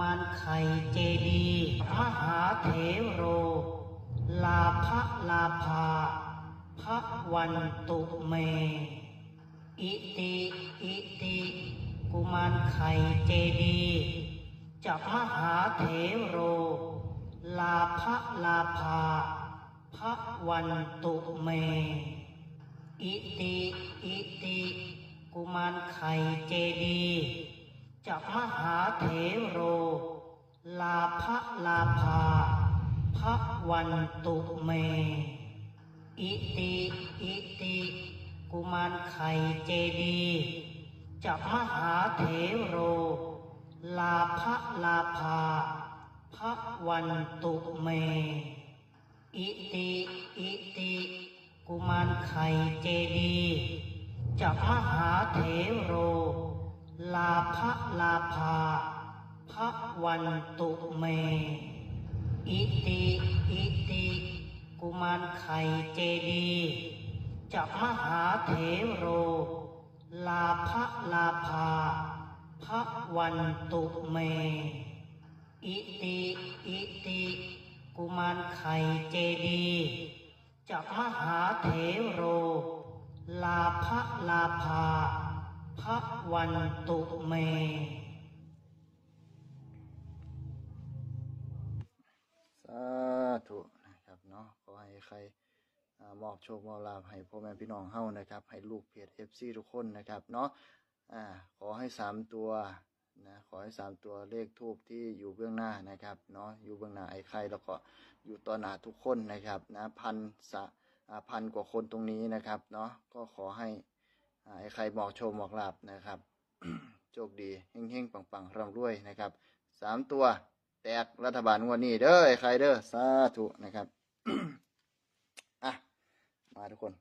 มานไข่เจดีมหาเถโร ลาภลาภาพระวันตุเม อิติอิติ กุมารไข่เจดีจักมหาเถโร ลาภลาภาพระวันตุเม อิติอิติ กุมารไข่เจดี จับมหาเถโร ลาภลาภาพระวันตุเม อิติอิติ กุมารไข่เจดีจับมหาเถโร ลาภลาภาพระวันตุเม อิติอิติ กุมารไข่เจดีจับมหาเถโร ลาภลาภาพระวันตุเม อิติอิติ กุมารไข่เจดีจับมหาเถโร ลาภลาภาพระวันตุเม อิติอิติ กุมารไข่เจดีจับมหาเถโร ลาภลาภา พระวันตุเม สาธุนะครับเนาะขอให้ใครอ่ามอบโชคมอบลาภให้พ่อแม่พี่น้องเฮานะครับ ให้ลูกเพจเอฟซีทุกคนนะครับเนาะอ่าขอให้สามตัวนะขอให้สามตัวเลขทูบที่อยู่เบื้องหน้านะครับเนาะอยู่เบื้องหน้าไอ้ใครแล้วก็อยู่ต่อหน้าทุกคนนะครับนะพันสะอ่าพันกว่าคนตรงนี้นะครับเนาะก็ขอให้ ไอ้ใครบอกโชว์บอกลาบนะครับ โชคดีเฮงๆปังๆร่ำรวยนะครับสามตัวแตกรัฐบาลงวดนี้เด้อใครเด้อสาธุนะครับอะมาทุกคน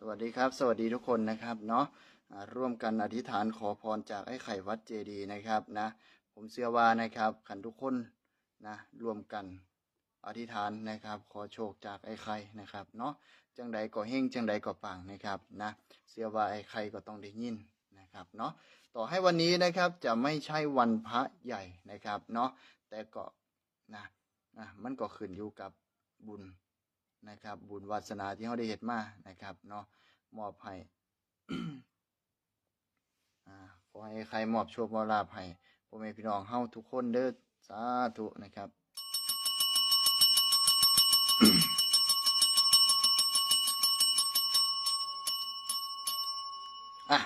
สวัสดีครับ สวัสดีทุกคนนะครับเนาะร่วมกันอธิษฐานขอพรจากไอ้ไข่วัดเจดีย์นะครับนะ ผมเชื่อว่านะครับขันทุกคนนะร่วมกันอธิษฐานนะครับ ขอโชคจากไอ้ไข่นะครับเนาะจังใดก็เฮงจังใดก็ปังนะครับนะเชื่อว่าไอ้ไข่ก็ต้องได้ยินนะครับเนาะต่อให้วันนี้นะครับจะไม่ใช่วันพระใหญ่นะครับเนาะแต่ก็นะนะมันก็ขึ้นอยู่กับบุญ นะครับ บุญวาสนาที่เขาได้เห็ดมานะครับเนาะมอบให้อ่าขอให้ใครมอบโชคมอบลาภให้พ่อแม่พี่น้องเฮาทุกคนเด้อสาธุนะครับอะ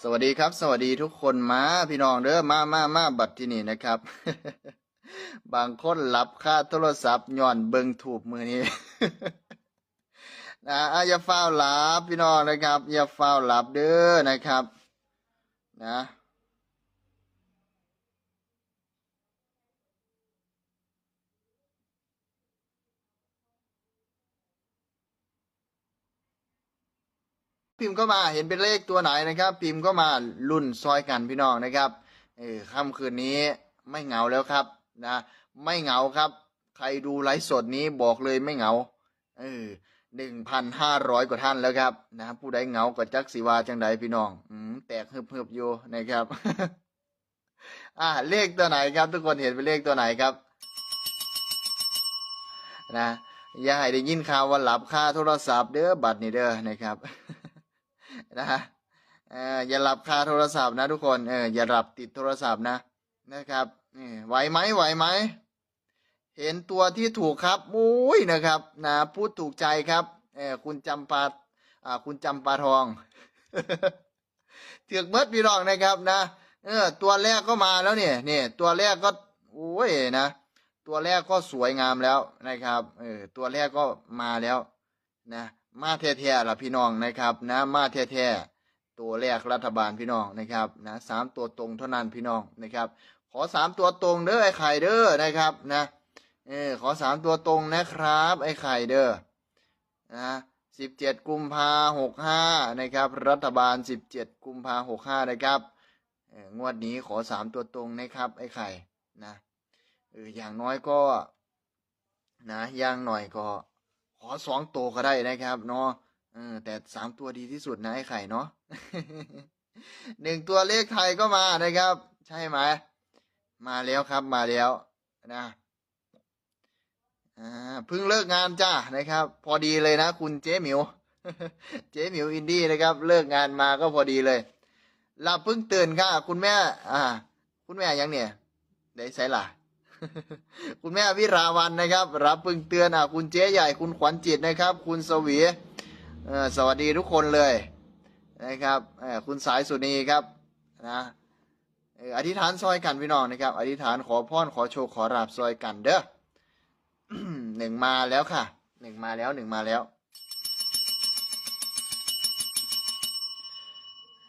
สวัสดีครับ สวัสดีทุกคนมาพี่น้องเด้อมามามาบัดที่นี่นะครับ บางคนรับค่าโทรศัพท์ย้อนเบิงถูกมือนี้นะอย่าฟ้าหลับพี่น้องนะครับ อย่าฟ้าหลับเด้อนะครับ นะพิมพ์เข้ามาเห็นเป็นเลขตัวไหนนะครับ พิมพ์เข้ามารุ่นซอยกันพี่น้องนะครับเออค่ำคืนนี้ไม่เหงาแล้วครับ นะไม่เหงาครับ ใครดูไลฟ์สดนี้บอกเลยไม่เหงาเออหนึ่งพันห้าร้อยกว่าท่านแล้วครับ นะผู้ใดเหงาก็จักสีวาจังใดพี่น้องอืมแตกฮึบฮึบๆอยู่นะครับ อ่าเลขตัวไหนครับ ทุกคนเห็นเป็นเลขตัวไหนครับ นะอย่าให้ได้ยินข่าวว่าหลับค่าโทรศัพท์เด้อบัตรนี่เด้อนะครับ นะเอออย่าหลับค่าโทรศัพท์นะทุกคนเอออย่าหลับติดโทรศัพท์นะนะครับ นี่ไหวไหมไหวไหม เห็นตัวที่ถูกครับมุ้ยนะครับ นะพูดถูกใจครับเออคุณจำปาอ่าคุณจำปาทองเถือกเบิดพี่รองนะครับนะเออตัวแรกก็มาแล้วเนี่ยเนี่ยตัวแรกก็โอ้ยนะตัวแรกก็สวยงามแล้วนะครับเออตัวแรกก็มาแล้วนะมาแท้ๆล่ะพี่น้องนะครับนะมาแท้ๆตัวแรกรัฐบาลพี่น้องนะครับนะสามตัวตรงเท่านั้นพี่น้องนะครับ ขอสามตัวตรงเด้อไอ้ไข่เด้อนะครับนะเออขอสามตัวตรงนะครับ ไอ้ไข่เด้อนะสิบเจ็ดกุมภาหกห้านะครับ รัฐบาลสิบเจ็ดกุมภาหกห้านะครับงวดนี้ขอสามตัวตรงนะครับ ไอ้ไข่นะเอออย่างน้อยก็ นะอย่างหน่อยก็ ขอสองตัวก็ได้นะครับเนาะเออแต่สามตัวดีที่สุดนะไอ้ไข่เนาะหนึ่งตัวเลขไทยก็มานะครับ ใช่ไหม มาแล้วครับมาแล้วนะอ่าเพิ่งเลิกงานจ้านะครับ พอดีเลยนะ คุณเจ๊หมิว เจ๊หมิวอินดี้นะครับ เลิกงานมาก็พอดีเลยหลับเพิ่งตื่นค่ะ คุณแม่ อ่า คุณแม่ยังเนี่ยได้ใส่ล่ะ คุณแม่วิราวันนะครับ รับเพิ่งเตือนอะคุณเจ๊ใหญ่คุณขวัญจิตนะครับ คุณสวีเออสวัสดีทุกคนเลยนะครับเออคุณสายสุนีครับนะ อธิษฐานซอยกันพี่น้องนะครับ อธิษฐานขอพรขอโชคขอราบซอยกันเด้อหนึ่งมาแล้วค่ะหนึ่งมาแล้วหนึ่งมาแล้ว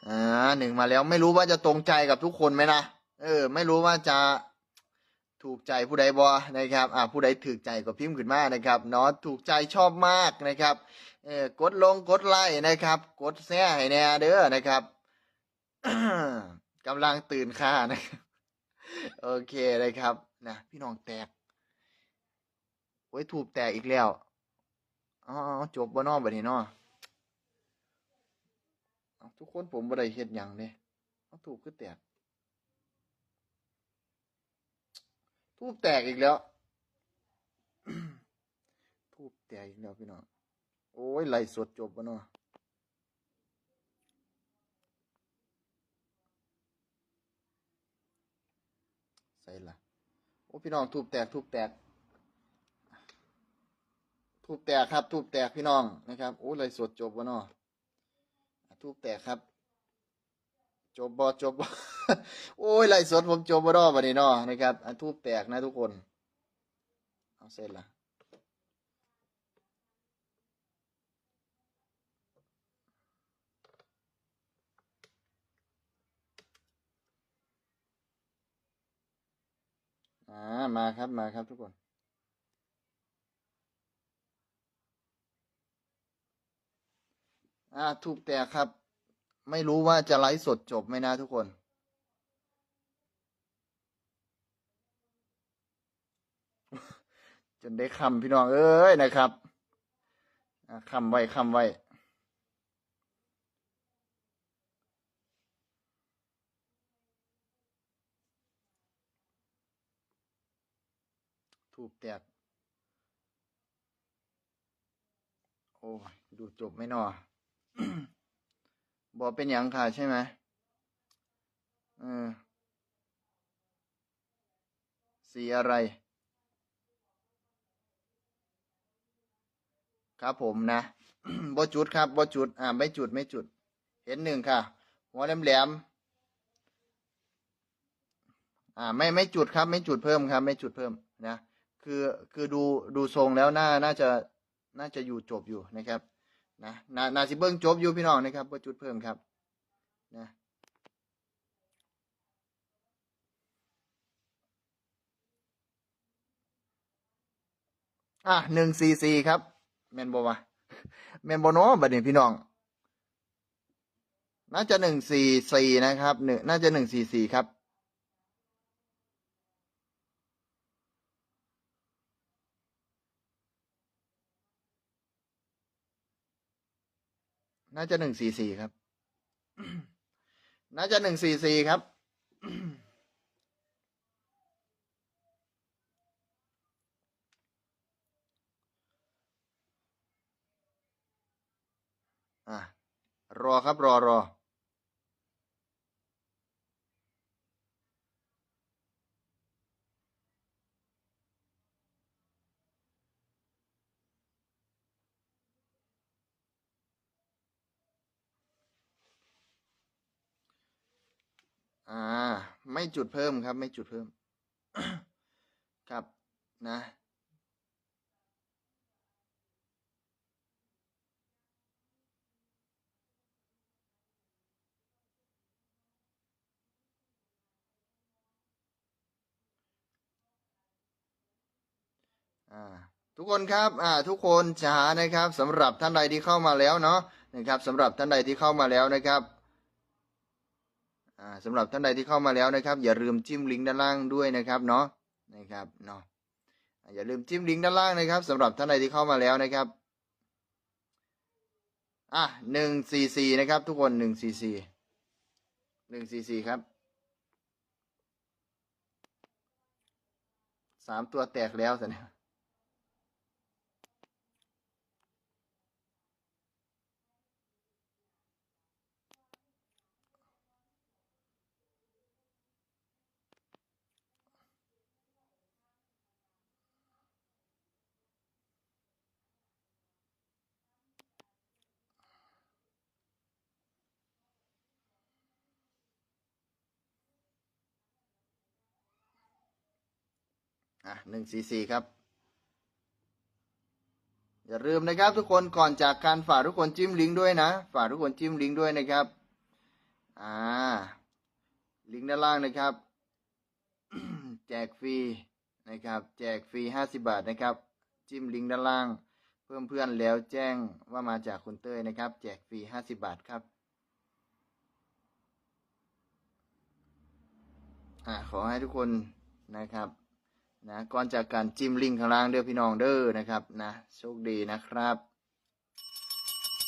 อ่าหนึ่งมาแล้วไม่รู้ว่าจะตรงใจกับทุกคนไหมนะเออ ไม่รู้ว่าจะถูกใจผู้ใดบอนะครับ อ่าผู้ใดถูกใจก็พิมพ์ขึ้นมานะครับเนาะถูกใจชอบมากนะครับเออกดลงกดไลค์นะครับ กดแชร์ให้แน่เด้อนะครับ กำลังตื่นค่านะครับโอเคเลยครับนะพี่น้องแตกโอ้ยถูกแตกอีกแล้วอ๋อจบบ่นอบัดนี้เนาะเอ้าทุกคนผมบ่ได้เฮ็ดหยังเด้เอาถูกคือแตกทูบแตกอีกแล้ว ทูบแตกอีกแล้วพี่น้อง โอ้ยไล่สดจบบ่เนาะ ส่ละโอ้พี่น้องทูบแตกทูบแตกทูบแตกครับทูบแตกพี่น้องนะครับโอ้เลยสดจบวะเนาะทูบแตกครับ จบบอจบบโอ้ยไล่สดผมจบบ่ดอวันนี้เนาะนะครับทูบแตกนะทุกคน เอาเสร็จละ อ่ามาครับมาครับทุกคน อ่าถูกแตกครับ ไม่รู้ว่าจะไลฟ์สดจบไหมนะทุกคนจนได้คำพี่น้องเอ้ยนะครับอ่าคำไว้คำไว้ ถูกแตก โอ้ยดูจบไม่นอบอเป็นอย่างค่ะใช่ไหมเออสีอะไร ครับผมนะบ่จุดครับบ่จุด อ่าไม่จุดไม่จุด เห็นหนึ่งค่ะ หัวแหลมแหลมอ่า ไม่ไม่จุดครับ ไม่จุดเพิ่มครับ ไม่จุดเพิ่มนะ คือคือดูดูทรงแล้วน่าน่าจะน่าจะอยู่จบอยู่นะครับนะนานาสิเบิ้งจบอยู่พี่น้องนะครับว่าจุดเพิ่มครับนะอะหนึ่งซีซีครับ แมนโบวะแมนโบโนบัดนี้พี่น้อง น่าจะหนึ่งสี่สี่นะครับหนึ่งน่าจะหนึ่งสี่สี่ครับ น่าจะหนึ่งสี่สี่ครับ น่าจะหนึ่งสี่สี่ครับ อะ รอครับรอรอ อ่า ไม่จุดเพิ่มครับ ไม่จุดเพิ่ม ครับนะ อ่า ทุกคนครับ อ่า ทุกคนช้านะครับสำหรับท่านใดที่เข้ามาแล้วเนาะนะครับสำหรับท่านใดที่เข้ามาแล้วนะครับ สำหรับท่านใดที่เข้ามาแล้วนะครับ อย่าลืมจิ้มลิงก์ด้านล่างด้วยนะครับเนาะนะครับเนาะอย่าลืมจิ้มลิงก์ด้านล่างนะครับสำหรับท่านใดที่เข้ามาแล้วนะครับอะหนึ่งสี่สี่นะครับ ทุกคนหนึ่งสี่สี่หนึ่งสี่สี่ครับสามตัวแตกแล้วสินะ อะหนึ่งสี่สี่ครับ อย่าลืมนะครับทุกคนก่อนจากการฝากทุกคนจิ้มลิงก์ด้วยนะ ฝากทุกคนจิ้มลิงก์ด้วยนะครับ อ่า ลิงก์ด้านล่างนะครับ แจกฟรีนะครับ แจกฟรีห้าสิบาทนะครับ จิ้มลิงก์ด้านล่าง เพิ่มเพื่อนแล้วแจ้งว่ามาจากคุณเต้ยนะครับ แจกฟรีห้าสิบาทครับอ่าขอให้ทุกคนนะครับ นะก่อนจากการจิ้มลิงก์ข้างล่างเด้อพี่น้องเด้อนะครับนะโชคดีนะครับ